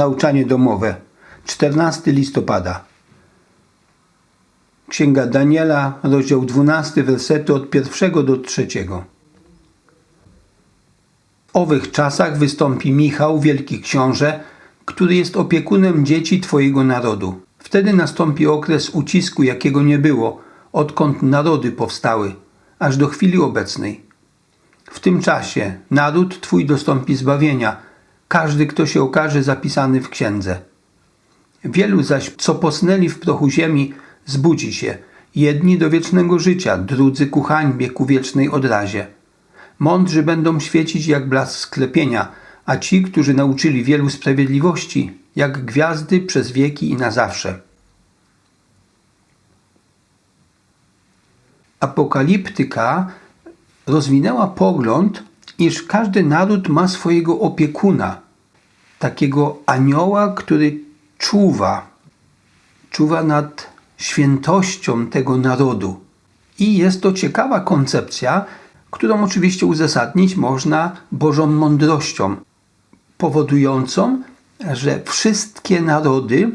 Nauczanie domowe. 14 listopada. Księga Daniela, rozdział 12, wersety od pierwszego do trzeciego. W owych czasach wystąpi Michał, wielki książę, który jest opiekunem dzieci Twojego narodu. Wtedy nastąpi okres ucisku, jakiego nie było, odkąd narody powstały, aż do chwili obecnej. W tym czasie naród Twój dostąpi zbawienia, każdy, kto się okaże zapisany w księdze. Wielu zaś, co posnęli w prochu ziemi, zbudzi się, jedni do wiecznego życia, drudzy ku hańbie, ku wiecznej odrazie. Mądrzy będą świecić jak blask sklepienia, a ci, którzy nauczyli wielu sprawiedliwości, jak gwiazdy przez wieki i na zawsze. Apokaliptyka rozwinęła pogląd, iż każdy naród ma swojego opiekuna, takiego anioła, który czuwa, czuwa nad świętością tego narodu. I jest to ciekawa koncepcja, którą oczywiście uzasadnić można Bożą mądrością, powodującą, że wszystkie narody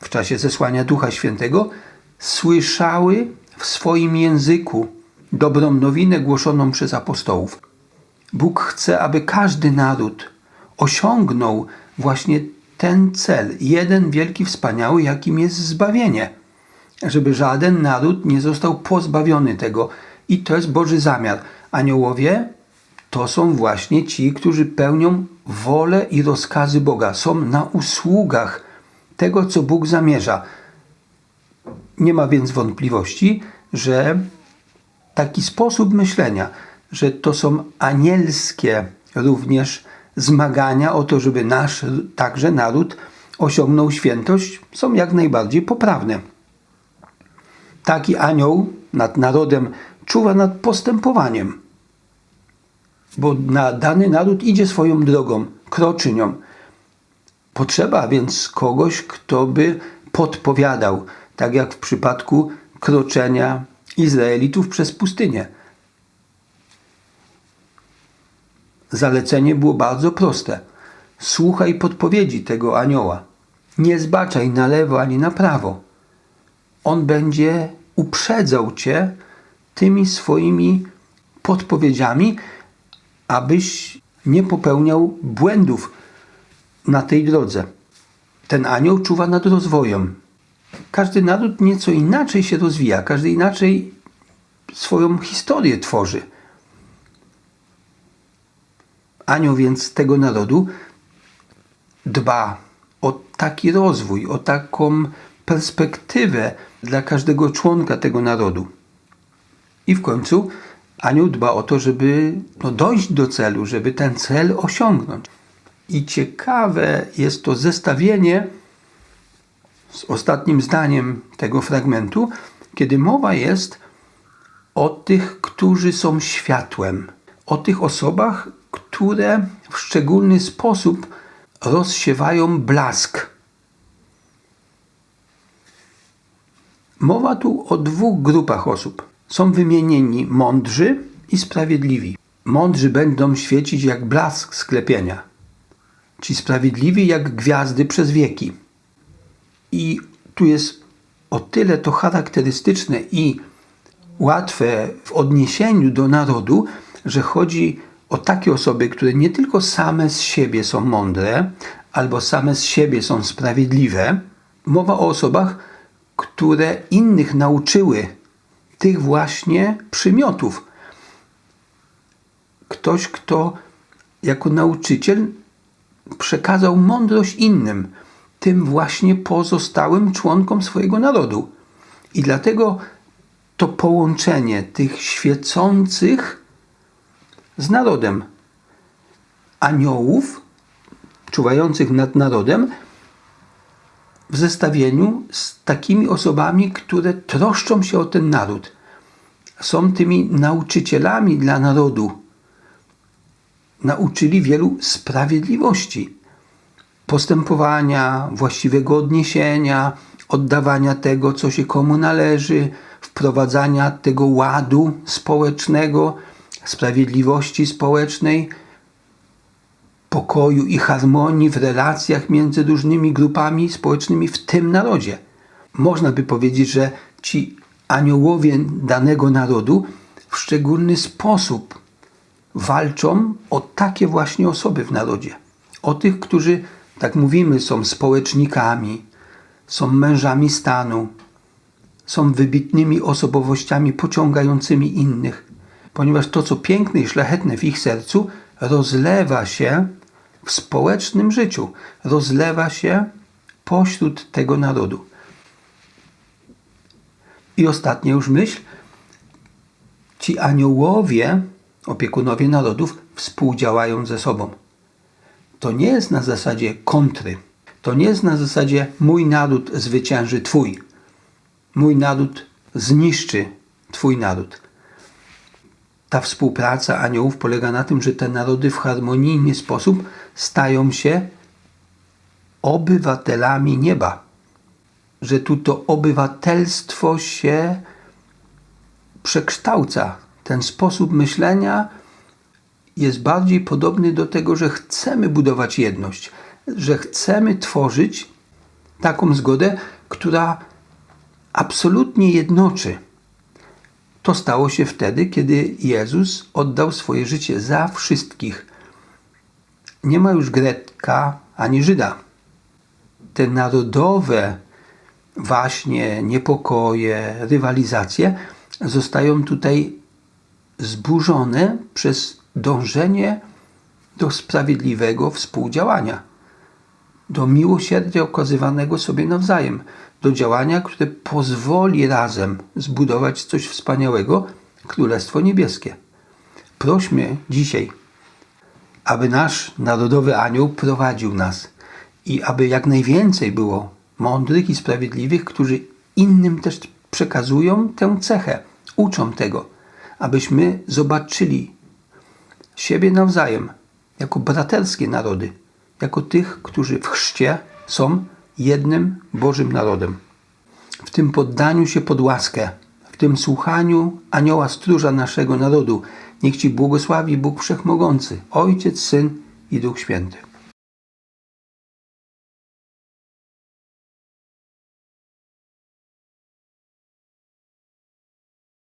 w czasie zesłania Ducha Świętego słyszały w swoim języku dobrą nowinę głoszoną przez apostołów. Bóg chce, aby każdy naród osiągnął właśnie ten cel, jeden wielki, wspaniały, jakim jest zbawienie. Żeby żaden naród nie został pozbawiony tego. I to jest Boży zamiar. Aniołowie to są właśnie ci, którzy pełnią wolę i rozkazy Boga. Są na usługach tego, co Bóg zamierza. Nie ma więc wątpliwości, że taki sposób myślenia, że to są anielskie również zmagania o to, żeby nasz także naród osiągnął świętość, są jak najbardziej poprawne. Taki anioł nad narodem czuwa nad postępowaniem, bo na dany naród idzie swoją drogą, kroczy nią. Potrzeba więc kogoś, kto by podpowiadał, tak jak w przypadku kroczenia Izraelitów przez pustynię. Zalecenie było bardzo proste. Słuchaj podpowiedzi tego anioła. Nie zbaczaj na lewo ani na prawo. On będzie uprzedzał cię tymi swoimi podpowiedziami, abyś nie popełniał błędów na tej drodze. Ten anioł czuwa nad rozwojem. Każdy naród nieco inaczej się rozwija, każdy inaczej swoją historię tworzy. Anioł więc tego narodu dba o taki rozwój, o taką perspektywę dla każdego członka tego narodu. I w końcu anioł dba o to, żeby no, dojść do celu, żeby ten cel osiągnąć. I ciekawe jest to zestawienie z ostatnim zdaniem tego fragmentu, kiedy mowa jest o tych, którzy są światłem, o tych osobach, które w szczególny sposób rozsiewają blask. Mowa tu o dwóch grupach osób. Są wymienieni mądrzy i sprawiedliwi. Mądrzy będą świecić jak blask sklepienia. Ci sprawiedliwi jak gwiazdy przez wieki. I tu jest o tyle to charakterystyczne i łatwe w odniesieniu do narodu, że chodzi o takie osoby, które nie tylko same z siebie są mądre, albo same z siebie są sprawiedliwe. Mowa o osobach, które innych nauczyły tych właśnie przymiotów. Ktoś, kto jako nauczyciel przekazał mądrość innym, tym właśnie pozostałym członkom swojego narodu. I dlatego to połączenie tych świecących z narodem aniołów czuwających nad narodem w zestawieniu z takimi osobami, które troszczą się o ten naród. Są tymi nauczycielami dla narodu. Nauczyli wielu sprawiedliwości, postępowania, właściwego odniesienia, oddawania tego, co się komu należy, wprowadzania tego ładu społecznego, sprawiedliwości społecznej. pokoju i harmonii w relacjach między różnymi grupami społecznymi w tym narodzie. Można by powiedzieć, że ci aniołowie danego narodu w szczególny sposób walczą o takie właśnie osoby w narodzie. O tych, którzy, tak mówimy, są społecznikami, są mężami stanu, są wybitnymi osobowościami pociągającymi innych, ponieważ to, co piękne i szlachetne w ich sercu, rozlewa się w społecznym życiu, rozlewa się pośród tego narodu. I ostatnia już myśl. Ci aniołowie, opiekunowie narodów, współdziałają ze sobą. To nie jest na zasadzie kontry. To nie jest na zasadzie mój naród zwycięży twój. Mój naród zniszczy twój naród. Ta współpraca aniołów polega na tym, że te narody w harmonijny sposób stają się obywatelami nieba. Że tu to obywatelstwo się przekształca. Ten sposób myślenia jest bardziej podobny do tego, że chcemy budować jedność, że chcemy tworzyć taką zgodę, która absolutnie jednoczy. To stało się wtedy, kiedy Jezus oddał swoje życie za wszystkich. Nie ma już Greka ani Żyda. Te narodowe właśnie niepokoje, rywalizacje zostają tutaj zburzone przez dążenie do sprawiedliwego współdziałania, do miłosierdzia okazywanego sobie nawzajem, do działania, które pozwoli razem zbudować coś wspaniałego, Królestwo Niebieskie. Prośmy dzisiaj, aby nasz narodowy anioł prowadził nas i aby jak najwięcej było mądrych i sprawiedliwych, którzy innym też przekazują tę cechę, uczą tego, abyśmy zobaczyli siebie nawzajem jako braterskie narody, jako tych, którzy w chrzcie są jednym Bożym narodem. W tym poddaniu się pod łaskę, w tym słuchaniu anioła stróża naszego narodu, niech Ci błogosławi Bóg Wszechmogący, Ojciec, Syn i Duch Święty.